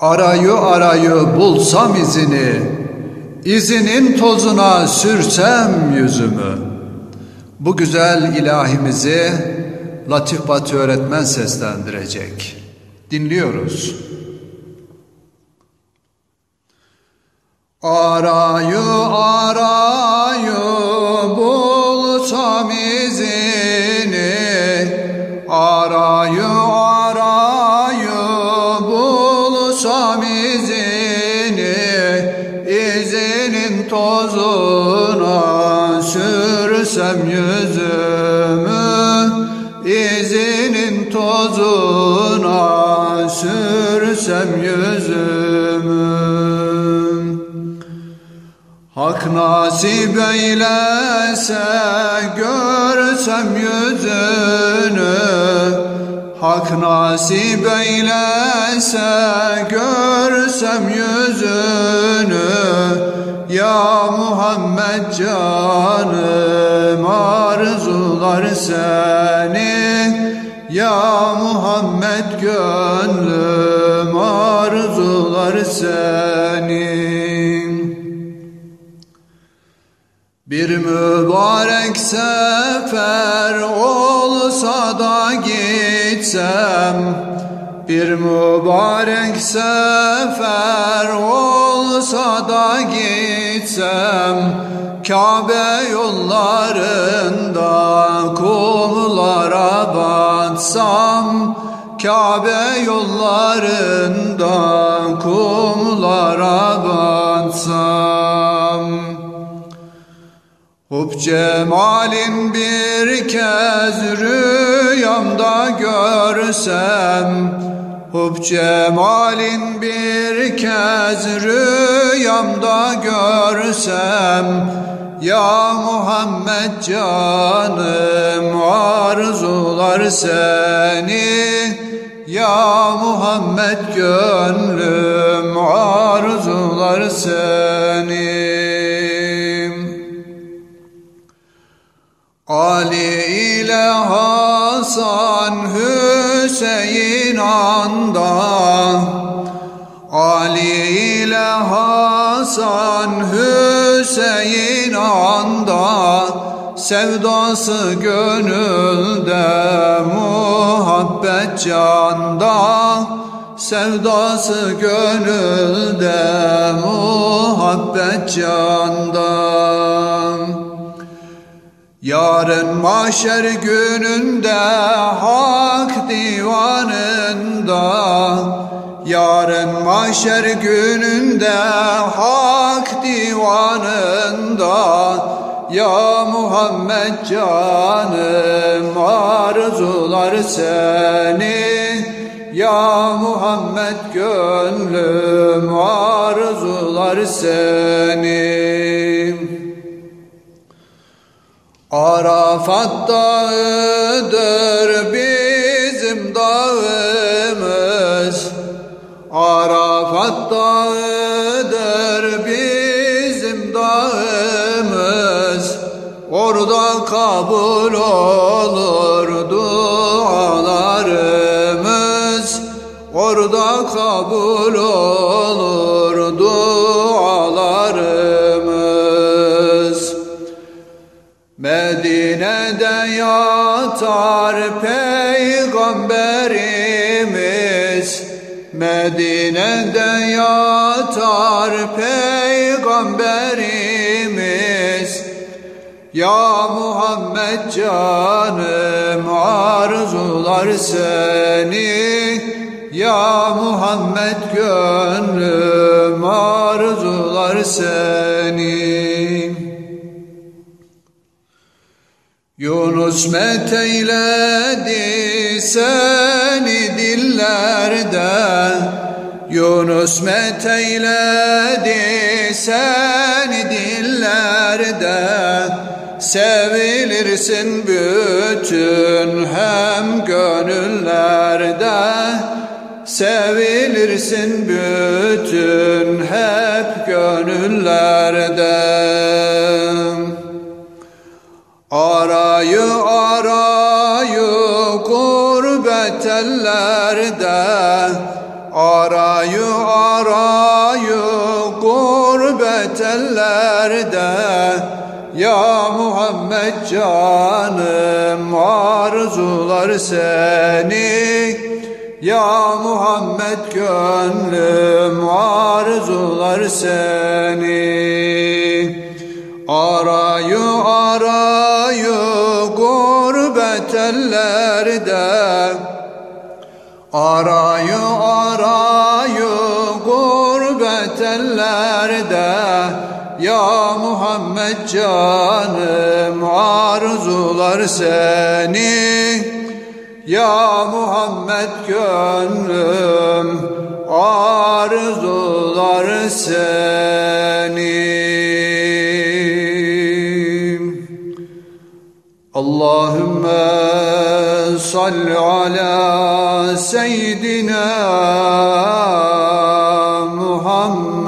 Arayı arayı bulsam izini, izinin tozuna sürsem yüzümü. Bu güzel ilahimizi Latif Batı öğretmen seslendirecek. Dinliyoruz. Arayı arayı bulsam izini, sürsem yüzümü, izinin tozuna sürsem yüzümü. Hak nasip eylese görsem yüzünü Hak nasip eylese görsem yüzünü Ya Muhammed canım arzular seni Ya Muhammed gönlüm. Arzular seni. Bir mübarek sefer olsa da gitsem Bir mübarek sefer olsa da gitsem Kabe yollarında kumlara batsam Kabe yollarında kumlara batsam. Hub cemalin bir kez rüyamda görsem Hub cemalin bir kez rüyamda görsem Ya Muhammed canım arzular seni Ya Muhammed gönlüm arzular seni. Ali ile Hasan Hüseyin anda Ali ile Hasan Hüseyin anda Sevdası gönülde muhabbet canda Sevdası gönülde muhabbet canda Yarın mahşer gününde hak divanında. Yarın mahşer gününde hak divanında. Ya Muhammed canım arzular seni. Ya Muhammed gönlüm arzular seni Arafat dağıdır bizim dağımız. Arafat dağıdır bizim dağımız. Orada kabul olur dualarımız. Orada kabul olur dualarımız Medine'de yatar peygamberimiz. Medine'de yatar peygamberimiz. Ya Muhammed canım arzular seni. Ya Muhammed gönlüm arzular seni Yunus meteyledi seni dillerde Yunus meteyledi seni dillerde Sevilirsin bütün hem gönüllerde Sevilirsin bütün hep gönüllerde Arayı arayı gurbet ellerde. Arayı arayı gurbet ellerde. Ya Muhammed canım arzular seni. Ya Muhammed gönlüm arzular seni. Arayı arayı gurbet ellerde. Arayı arayı gurbet ellerde. Ya Muhammed canım arzular seni. Ya Muhammed gönlüm arzular seni Allahümme salli ala seyyidina Muhammed